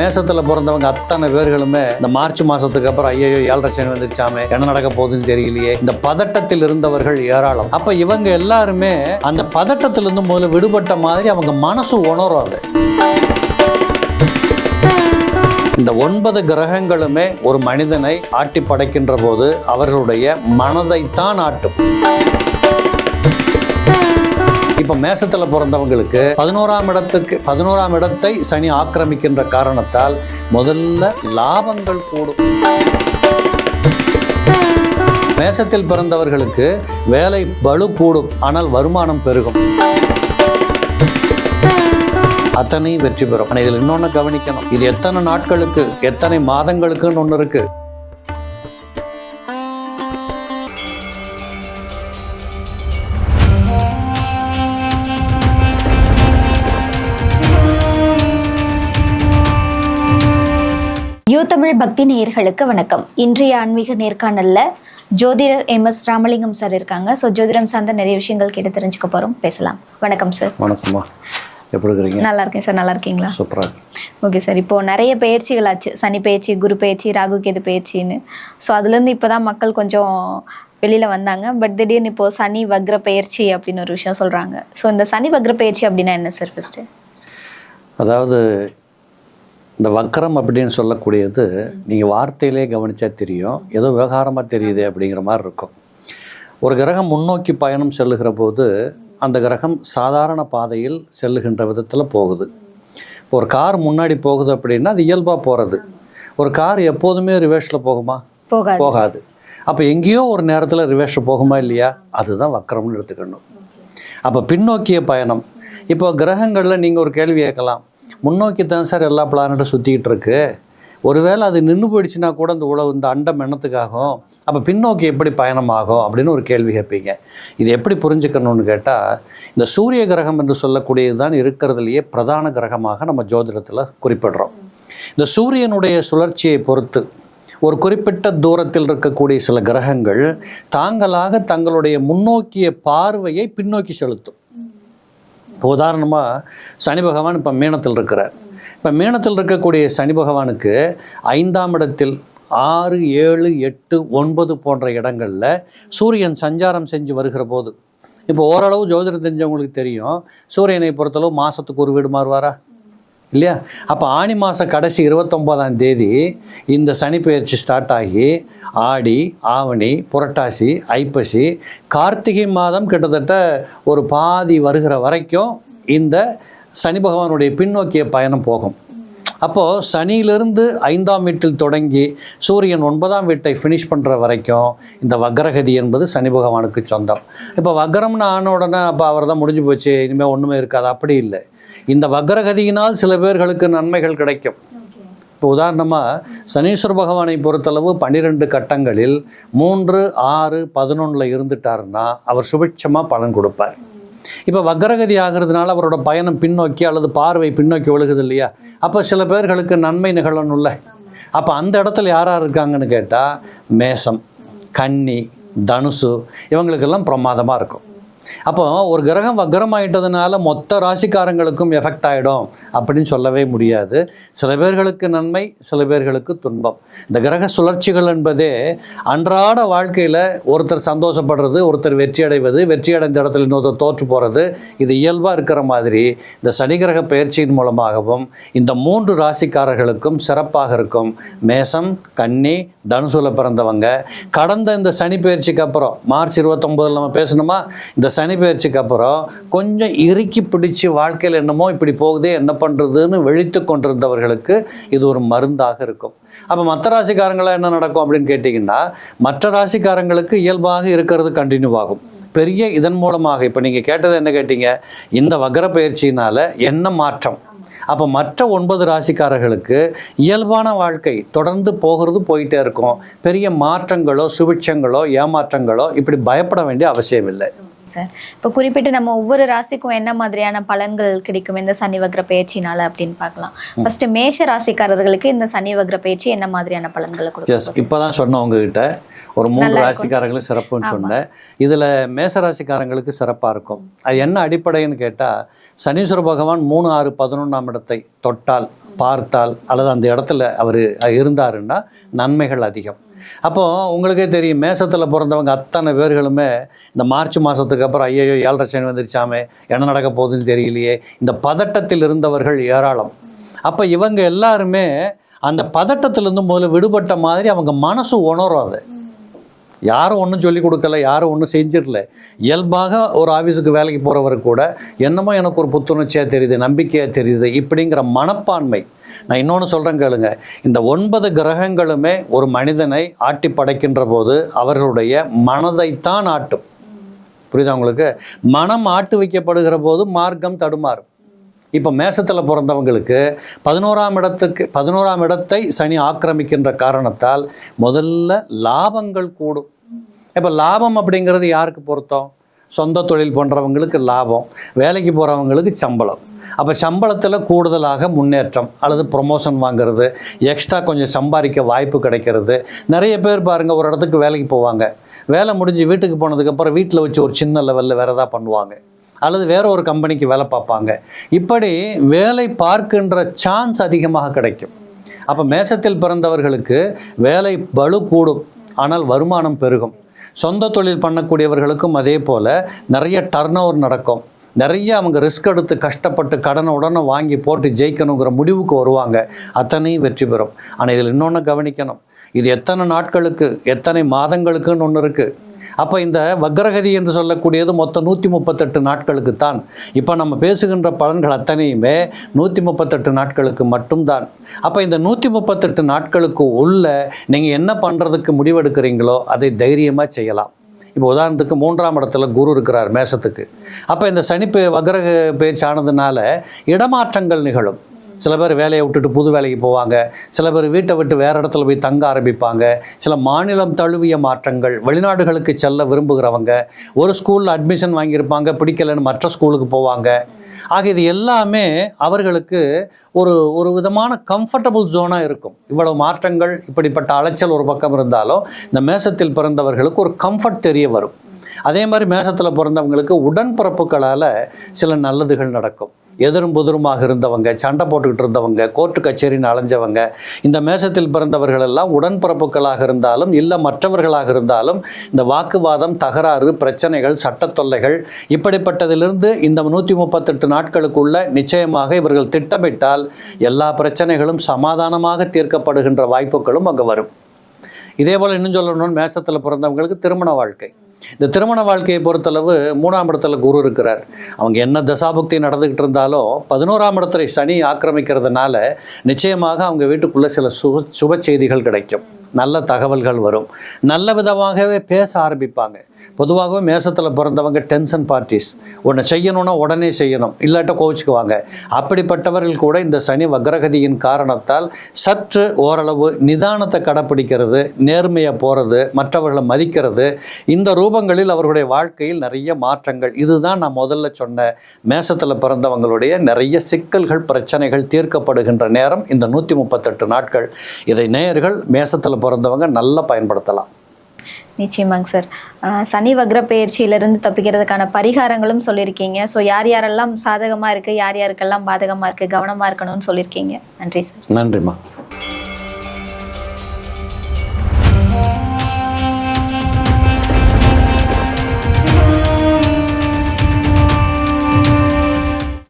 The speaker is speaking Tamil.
மேசத்துல பிறந்தவங்க அத்தனை பேர்களுமே இந்த மார்ச் மாசத்துக்கு அப்புறம் ஐயோ ஏழரை சனி வந்துருச்சாமே என்ன நடக்க போகுதுன்னு தெரியலையே. இந்த பதட்டத்தில் இருந்தவர்கள் ஏராளம். அப்ப இவங்க எல்லாருமே அந்த பதட்டத்திலிருந்து முதல்ல விடுபட்ட மாதிரி அவங்க மனசு உணரும் அது. இந்த ஒன்பது கிரகங்களுமே ஒரு மனிதனை ஆட்டி படைக்கின்ற போது அவர்களுடைய மனதைத்தான் ஆட்டும். இப்ப மேசத்துல பிறந்தவங்களுக்கு பதினோராம் இடத்துக்கு பதினோராம் இடத்தை சனி ஆக்கிரமிக்கின்ற காரணத்தால் முதல்ல லாபங்கள் கூடும். மேசத்தில் பிறந்தவர்களுக்கு வேலை பலு கூடும் ஆனால் வருமானம் பெருகும். அத்தனையும் வெற்றி பெறும். ஆனால் இதில் இன்னொன்னு கவனிக்கணும். இது எத்தனை நாட்களுக்கு எத்தனை மாதங்களுக்குன்னு ஒன்று இருக்கு. யூ தமிழ் பக்தி நேயர்களுக்கு வணக்கம். இன்றைய ஆன்மீக நேர்காணல்ல ஜோதிடர் எம் எஸ் ராமலிங்கம் சார் இருக்காங்க. ஸோ ஜோதிடம் சார்ந்த நிறைய விஷயங்கள் கேட்டு தெரிஞ்சுக்க போறோம். பேசலாம். வணக்கம் சார். வணக்கம்மா. எப்படி இருக்கிறீங்க? நல்லா இருக்கேன் சார். நல்லா இருக்கீங்களா? சூப்பரா இருக்கு. Okay sir. இப்போ நிறைய பயிற்சிகள் ஆச்சு. சனி பயிற்சி குரு பயிற்சி ராகு கேது பயிற்சின்னு. ஸோ அதுலேருந்து இப்போ தான் மக்கள் கொஞ்சம் வெளியில வந்தாங்க. பட் திடீர்னு இப்போ சனி வக்ர பயிற்சி அப்படின்னு ஒரு விஷயம் சொல்றாங்க. ஸோ இந்த சனி வக்ர பயிற்சி அப்படின்னா என்ன சார் ஃபர்ஸ்ட் அதாவது இந்த வக்கரம் அப்படின்னு சொல்லக்கூடியது நீங்கள் வார்த்தையிலே கவனிச்சா தெரியும். ஏதோ விவகாரமாக தெரியுது அப்படிங்கிற மாதிரி இருக்கும். ஒரு கிரகம் முன்னோக்கி பயணம் செல்லுகிற போது அந்த கிரகம் சாதாரண பாதையில் செல்லுகின்ற விதத்தில் போகுது. இப்போ ஒரு கார் முன்னாடி போகுது அப்படின்னா அது இயல்பாக போகிறது ஒரு கார் எப்போதுமே ரிவேர்ஸில் போகுமா? போகாது. அப்போ எங்கேயோ ஒரு நேரத்தில் ரிவேர்ஸ் போகுமா இல்லையா? அதுதான் வக்கரம்னு எடுத்துக்கணும். அப்போ பின்னோக்கிய பயணம். இப்போ கிரகங்களில் நீங்கள் ஒரு கேள்வி கேட்கலாம். முன்னோக்கி தான் சார் எல்லா பிளானட்டும் சுற்றிக்கிட்டு இருக்கு ஒருவேளை அது நின்று போயிடுச்சுன்னா கூட இந்த உலகம் இந்த அண்டம் எண்ணத்துக்காகும் அப்போ பின்னோக்கி எப்படி பயணமாகும் அப்படின்னு ஒரு கேள்வி கேட்பீங்க. இது எப்படி புரிஞ்சுக்கணும்னு கேட்டால் இந்த சூரிய கிரகம் என்று சொல்லக்கூடியது தான் இருக்கிறதுலையே பிரதான கிரகமாக நம்ம ஜோதிடத்தில் குறிப்பிடுறோம். இந்த சூரியனுடைய சுழற்சியை பொறுத்து ஒரு குறிப்பிட்ட தூரத்தில் இருக்கக்கூடிய சில கிரகங்கள் தாங்களாக தங்களுடைய முன்னோக்கிய பார்வையை பின்னோக்கி செலுத்தும். இப்போ உதாரணமாக சனி பகவான் இப்போ மீனத்தில் இருக்கிறார். இப்போ மீனத்தில் இருக்கக்கூடிய சனி பகவானுக்கு ஐந்தாம் இடத்தில் ஆறு ஏழு எட்டு ஒன்பது போன்ற இடங்களில் சூரியன் சஞ்சாரம் செஞ்சு வருகிற போது. இப்போ ஓரளவு ஜோதிடம் தெரிஞ்சவங்களுக்கு தெரியும். சூரியனை பொறுத்தளவு மாதத்துக்கு ஒரு வீடு மாறுவாரா? இல்லையா? அப்போ ஆனி மாதம் கடைசி இருபத்தொம்போதாம் தேதி இந்த சனி பயிற்சி ஸ்டார்ட் ஆகி ஆடி ஆவணி புரட்டாசி ஐப்பசி கார்த்திகை மாதம் கிட்டத்தட்ட ஒரு பாதி வருகிற வரைக்கும் இந்த சனி பகவானுடைய பின்னோக்கிய பயணம் போகும். அப்போது சனியிலிருந்து ஐந்தாம் வீட்டில் தொடங்கி சூரியன் ஒன்பதாம் வீட்டை ஃபினிஷ் பண்ணுற வரைக்கும் இந்த வக்ரகதி என்பது சனி பகவானுக்கு சொந்தம். இப்போ வக்ரம்னு ஆன உடனே அப்போ அவர் தான் முடிஞ்சு போச்சு இனிமேல் ஒன்றுமே இருக்காது. அப்படி இல்லை. இந்த வக்ரகதியினால் சில பேர்களுக்கு நன்மைகள் கிடைக்கும். இப்போ உதாரணமாக சனீஸ்வர பகவானை பொறுத்தளவு பன்னிரெண்டு கட்டங்களில் மூன்று ஆறு பதினொன்றில் இருந்துட்டாருன்னா அவர் சுபிட்சமாக பலன் கொடுப்பார். இப்போ வக்ரகதி ஆகிறதுனால அவரோட பயணம் பின்னோக்கி அல்லது பார்வை பின்னோக்கி ஒழுகுது இல்லையா? அப்போ சில பேர்களுக்கு நன்மை நிகழணும்ல. அப்போ அந்த இடத்துல யார் யார் இருக்காங்கன்னு கேட்டால் மேஷம் கன்னி தனுசு இவங்களுக்கெல்லாம் பிரமாதமாக இருக்கும். அப்போ ஒரு கிரகம் வக்ரமாயிட்டதுனால மொத்த ராசிக்காரங்களுக்கும் எஃபெக்ட் ஆகிடும் அப்படின்னு சொல்லவே முடியாது. சில பேர்களுக்கு நன்மை சில பேர்களுக்கு துன்பம். இந்த கிரக சுழற்சிகள் என்பதே அன்றாட வாழ்க்கையில் ஒருத்தர் சந்தோஷப்படுறது ஒருத்தர் வெற்றி அடைவது வெற்றி அடைந்த இடத்துல இன்னொருத்தர் தோற்று போகிறது இது இயல்பாக இருக்கிற மாதிரி இந்த சனி கிரக பயிற்சியின் மூலமாகவும் இந்த மூன்று ராசிக்காரர்களுக்கும் சிறப்பாக இருக்கும். மேசம் கன்னி தனுசுல பிறந்தவங்க. கடந்த இந்த சனி பயிற்சிக்கு அப்புறம் மார்ச் இருபத்தொம்போதில் நம்ம பேசணுமா? இந்த சனி பயிற்சிக்கு அப்புறம் கொஞ்சம் இறுக்கி பிடிச்சி வாழ்க்கையில் என்னமோ இப்படி போகுதே என்ன பண்ணுறதுன்னு வெளித்து கொண்டிருந்தவர்களுக்கு இது ஒரு மருந்தாக இருக்கும். அப்போ மற்ற ராசிக்காரங்களாக என்ன நடக்கும் அப்படின்னு கேட்டிங்கன்னா மற்ற ராசிக்காரங்களுக்கு இயல்பாக இருக்கிறது கண்டினியூ ஆகும். பெரிய இதன் மூலமாக இப்போ நீங்கள் கேட்டது என்ன கேட்டீங்க? இந்த வக்ர பயிற்சியினால் என்ன மாற்றம்? அப்போ மற்ற ஒன்பது ராசிக்காரர்களுக்கு இயல்பான வாழ்க்கை தொடர்ந்து போகிறது போயிட்டே இருக்கும். பெரிய மாற்றங்களோ சுபிட்சங்களோ ஏமாற்றங்களோ இப்படி பயப்பட வேண்டிய அவசியம் இல்லை சார். இப்போ குறிப்பிட்டு நம்ம ஒவ்வொரு ராசிக்கும் என்ன மாதிரியான பலன்கள் கிடைக்கும்? இந்த சனி வக்ர பயிற்சினால அப்படின்னு பார்க்கலாம். ஃபர்ஸ்ட் மேஷ ராசிக்காரர்களுக்கு இந்த சனி வக்ர பயிற்சி என்ன மாதிரியான பலன்களை கொடுக்கும்? எஸ் இப்போ தான் சொன்னேன் உங்ககிட்ட ஒரு மூன்று ராசிக்காரங்களும் சிறப்புன்னு சொன்னேன். இதில் மேச ராசிக்காரங்களுக்கு சிறப்பாக இருக்கும். அது என்ன அடிப்படைன்னு கேட்டால் சனீஸ்வர பகவான் மூணு ஆறு பதினொன்றாம் இடத்தை தொட்டால் பார்த்தால் அல்லது அந்த இடத்துல அவர் இருந்தாருன்னா நன்மைகள் அதிகம். அப்போது உங்களுக்கே தெரியும் மேசத்தில் பிறந்தவங்க அத்தனை பேர்களுமே இந்த மார்ச் மாதத்துக்கு அப்புறம் ஐயோ ஏழரை சனி வந்துருச்சாமே என்ன நடக்க போகுதுன்னு தெரியலையே. இந்த பதட்டத்தில் இருந்தவர்கள் ஏராளம். அப்போ இவங்க எல்லாருமே அந்த பதட்டத்திலிருந்து முதல்ல விடுபட்ட மாதிரி அவங்க மனசு உணரும் அது. யாரும் ஒன்றும் சொல்லி கொடுக்கல யாரும் ஒன்றும் செஞ்சிடல. இயல்பாக ஒரு ஆஃபீஸுக்கு வேலைக்கு போகிறவர் கூட என்னமோ எனக்கு ஒரு புத்துணர்ச்சியாக தெரியுது நம்பிக்கையாக தெரியுது இப்படிங்கிற மனப்பான்மை. நான் இன்னொன்று சொல்கிறேன் கேளுங்க. இந்த ஒன்பது கிரகங்களுமே ஒரு மனிதனை ஆட்டி படைக்கின்ற போது அவர்களுடைய மனதைத்தான் ஆட்டும். புரியுதா உங்களுக்கு? மனம் ஆட்டு வைக்கப்படுகிற போது மார்க்கம் தடுமாறும். இப்போ மேசத்தில் பிறந்தவங்களுக்கு பதினோராம் இடத்துக்கு பதினோராம் இடத்தை சனி ஆக்கிரமிக்கின்ற காரணத்தால் முதல்ல லாபங்கள் கூடும். இப்போ லாபம் அப்படிங்கிறது யாருக்கு பொருத்தம்? சொந்த தொழில் பண்ணுறவங்களுக்கு லாபம் வேலைக்கு போகிறவங்களுக்கு சம்பளம். அப்போ சம்பளத்தில் கூடுதலாக முன்னேற்றம் அல்லது ப்ரொமோஷன் வாங்குறது எக்ஸ்ட்ரா கொஞ்சம் சம்பாதிக்க வாய்ப்பு கிடைக்கிறது. நிறைய பேர் பாருங்கள் ஒரு இடத்துக்கு வேலைக்கு போவாங்க. வேலை முடிஞ்சு வீட்டுக்கு போனதுக்கப்புறம் வீட்டில் வச்சு ஒரு சின்ன லெவலில் வேறு எதாவது பண்ணுவாங்க. அல்லது வேற ஒரு கம்பெனிக்கு வேலை பார்ப்பாங்க. இப்படி வேலை பார்க்கின்ற சான்ஸ் அதிகமாக கிடைக்கும். அப்போ மேசத்தில் பிறந்தவர்களுக்கு வேலை பலு கூடும். ஆனால் வருமானம் பெருகும். சொந்த தொழில் பண்ணக்கூடியவர்களுக்கும் அதே போல் நிறைய டர்ன் ஓவர் நடக்கும். நிறைய அவங்க ரிஸ்க் எடுத்து கஷ்டப்பட்டு கடனை உடனே வாங்கி போட்டு ஜெயிக்கணுங்கிற முடிவுக்கு வருவாங்க. அத்தனையும் வெற்றி பெறும். ஆனால் இதில் இன்னொன்று கவனிக்கணும். இது எத்தனை நாட்களுக்கு எத்தனை மாதங்களுக்குன்னு ஒன்று இருக்குது அப்போ இந்த வக்ரகதி என்று சொல்லக்கூடியது மொத்தம் நூற்றி முப்பத்தெட்டு நாட்களுக்கு தான் இப்போ நம்ம பேசுகின்ற பலன்கள் அத்தனையுமே நூற்றி முப்பத்தெட்டு நாட்களுக்கு மட்டும்தான். அப்போ இந்த நூற்றி முப்பத்தெட்டு நாட்களுக்கு உள்ள நீங்கள் என்ன பண்ணுறதுக்கு முடிவெடுக்கிறீங்களோ அதை தைரியமாக செய்யலாம். இப்போ உதாரணத்துக்கு மூன்றாம் இடத்துல குரு இருக்கிறார் மேசத்துக்கு. அப்போ இந்த சனி பே வக்ரக பேச்சானதுனால இடமாற்றங்கள் நிகழும். சில பேர் வேலையை விட்டுட்டு புது வேலைக்கு போவாங்க. சில பேர் வீட்டை விட்டு வேறு இடத்துல போய் தங்க ஆரம்பிப்பாங்க. சில மாநிலம் தழுவிய மாற்றங்கள் வெளிநாடுகளுக்கு செல்ல விரும்புகிறவங்க ஒரு ஸ்கூலில் அட்மிஷன் வாங்கியிருப்பாங்க பிடிக்கலைன்னு மற்ற ஸ்கூலுக்கு போவாங்க. ஆக இது எல்லாமே அவர்களுக்கு ஒரு ஒரு விதமான கம்ஃபர்டபுள் ஜோனாக இருக்கும். இவ்வளவு மாற்றங்கள் இப்படிப்பட்ட அலைச்சல் ஒரு பக்கம் இருந்தாலும் இந்த மேசத்தில் பிறந்தவர்களுக்கு ஒரு கம்ஃபர்ட் தெரிய வரும். அதே மாதிரி மேசத்தில் பிறந்தவங்களுக்கு உடன்பிறப்புகளால் சில நல்லதுகள் நடக்கும். எதிரும் புதிருமாக இருந்தவங்க சண்டை போட்டுக்கிட்டு இருந்தவங்க கோர்ட்டு கச்சேரின்னு அலைஞ்சவங்க இந்த மேசத்தில் பிறந்தவர்கள் எல்லாம் உடன்பிறப்புகளாக இருந்தாலும் இல்லை மற்றவர்களாக இருந்தாலும் இந்த வாக்குவாதம் தகராறு பிரச்சனைகள் சட்டத் தொல்லைகள் இப்படிப்பட்டதிலிருந்து இந்த நூற்றி முப்பத்தெட்டு நாட்களுக்குள்ள நிச்சயமாக இவர்கள் திட்டமிட்டால் எல்லா பிரச்சனைகளும் சமாதானமாக தீர்க்கப்படுகின்ற வாய்ப்புகளும் அங்கே வரும். இதே போல் இன்னும் சொல்லணும்னு மேசத்தில் பிறந்தவங்களுக்கு திருமண வாழ்க்கை. இந்த திருமண வாழ்க்கையை பொறுத்தளவு மூணாம் இடத்துல குரு இருக்கிறார். அவங்க என்ன தசாபக்தி நடந்துக்கிட்டு இருந்தாலும் பதினோராம் இடத்துல சனி ஆக்கிரமிக்கிறதுனால நிச்சயமாக அவங்க வீட்டுக்குள்ளே சில சுப சுப செய்திகள் கிடைக்கும். நல்ல தகவல்கள் வரும். நல்ல விதமாகவே பேச ஆரம்பிப்பாங்க. பொதுவாகவே மேசத்தில் பிறந்தவங்க டென்ஷன் பார்ட்டிஸ். ஒன்று செய்யணும்னா உடனே செய்யணும். இல்லாட்ட கோவிச்சுக்குவாங்க. அப்படிப்பட்டவர்கள் கூட இந்த சனி வக்ரகதியின் காரணத்தால் சற்று ஓரளவு நிதானத்தை கடைப்பிடிக்கிறது நேர்மையை போகிறது மற்றவர்களை மதிக்கிறது. இந்த ரூபங்களில் அவர்களுடைய வாழ்க்கையில் நிறைய மாற்றங்கள். இதுதான் நான் முதல்ல சொன்ன மேசத்தில் பிறந்தவங்களுடைய நிறைய சிக்கல்கள் பிரச்சனைகள் தீர்க்கப்படுகின்ற நேரம். இந்த நூற்றி முப்பத்தெட்டு நாட்கள். இதை நேயர்கள் மேசத்தில் பிறந்தவங்க நல்லா பயன்படுத்தலாம். நிச்சயமாங்க சார். சனி வக்ர பயிற்சியிலிருந்து தப்பிக்கிறதுக்கான பரிகாரங்களும் சொல்லியிருக்கீங்க. ஸோ யார் யாரெல்லாம் சாதகமாக இருக்குது யார் யாருக்கெல்லாம் பாதகமாக இருக்குது கவனமாக இருக்கணும்னு சொல்லியிருக்கீங்க. நன்றி சார். நன்றிம்மா.